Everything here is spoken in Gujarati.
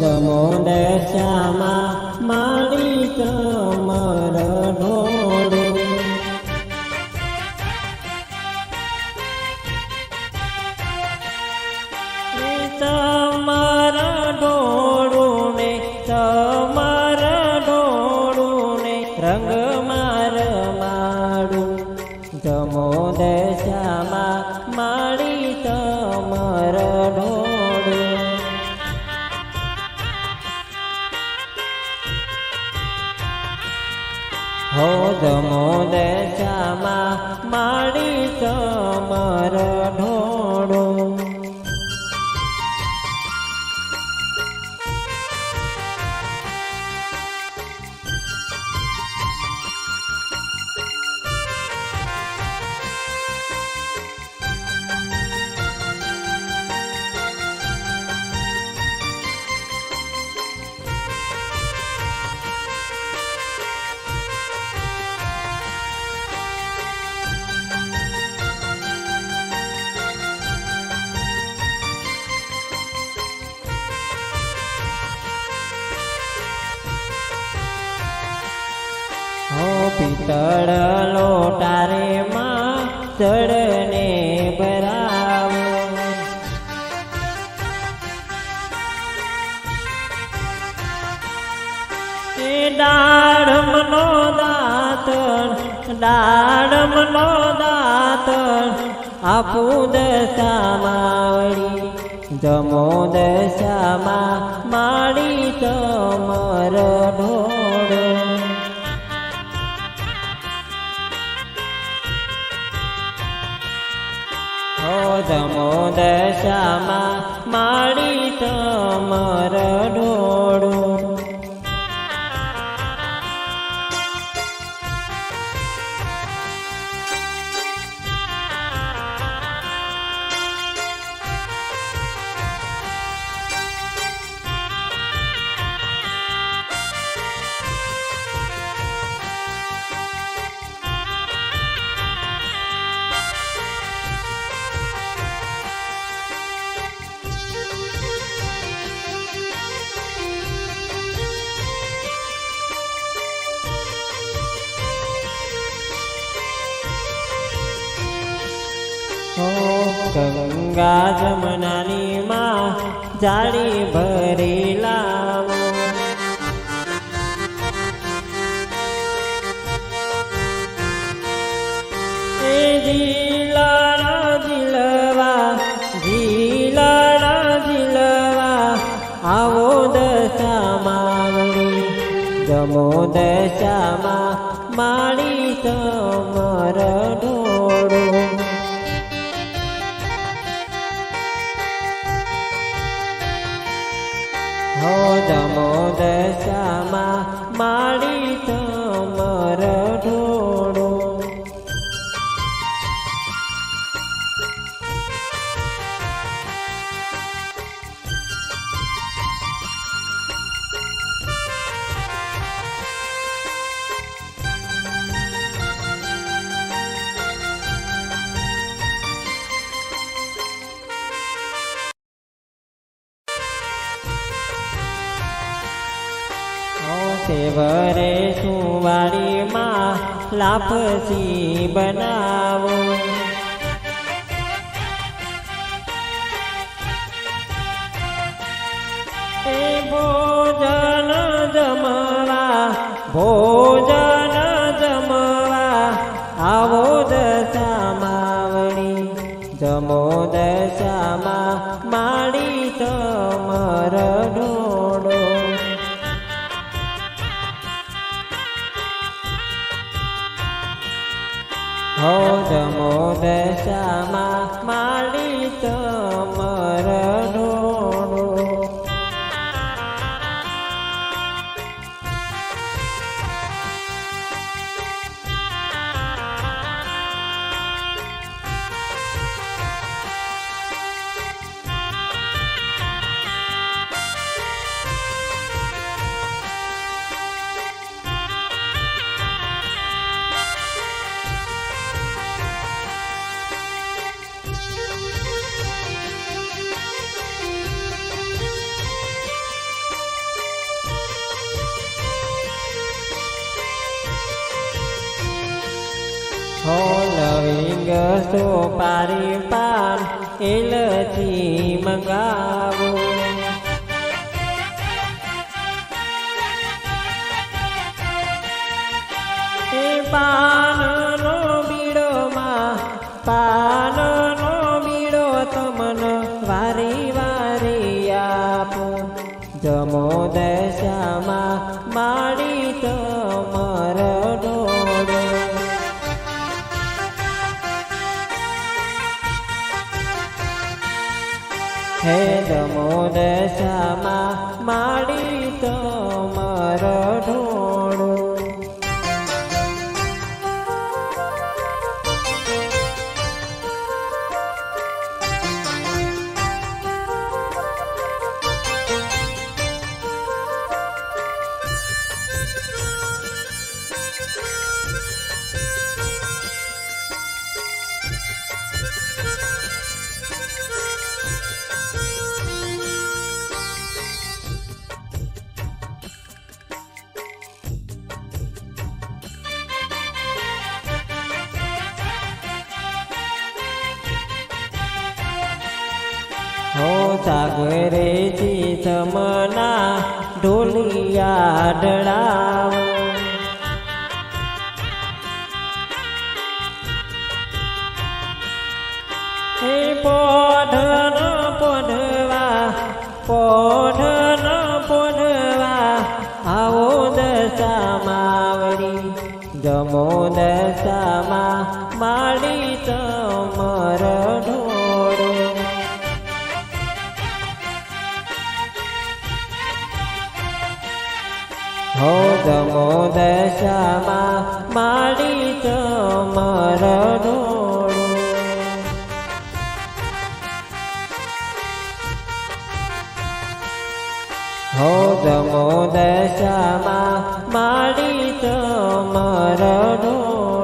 જમો દશામાં મારી કમર હો મોદ શ્યામા માણી તમારો ઢોળું હો પિત્તળ લોટારે માં ચડને ભરાવો. એ ડાળમનો દાતણ ડાળમનો દાતણ, આપું દશામાવડી, જમો દશામાં માડી તો ઢોળ હો જમો દશામાં માડી તમર ગંગા જમનાની માં જાળી ભરી લાવો. એ જીલાડા જીલવા જીલાડા જીલવા, આવો દશામાવડી જમો દશામાં માળી તમર હો જમો દશામાં માળી તમર ઢોળું સેવરે સુવાડીમાં લાપસી બનાવો? એ ભોજન જમવા ભોજન જમવા, આવો દશામાવણી જમો દશામાં માડી તમર. જમો દશામાં લવિંગ સોપારી પાન એલચી મંગાવો. એ પાનનો બીડોમાં, પાનનો બીડો તમન વારી વારી આપો. જમો દશામાં માડી તમર હે જમો દશામાં માડી તમર ઢોળો. હો સાગરે ચીતમના ઢોલિયા ડળાવો હે પોઢન પોઢવા પોઢન જમો દશામાં માડી તો મરણો હો જમો દશામાં માડી તો ડોળો.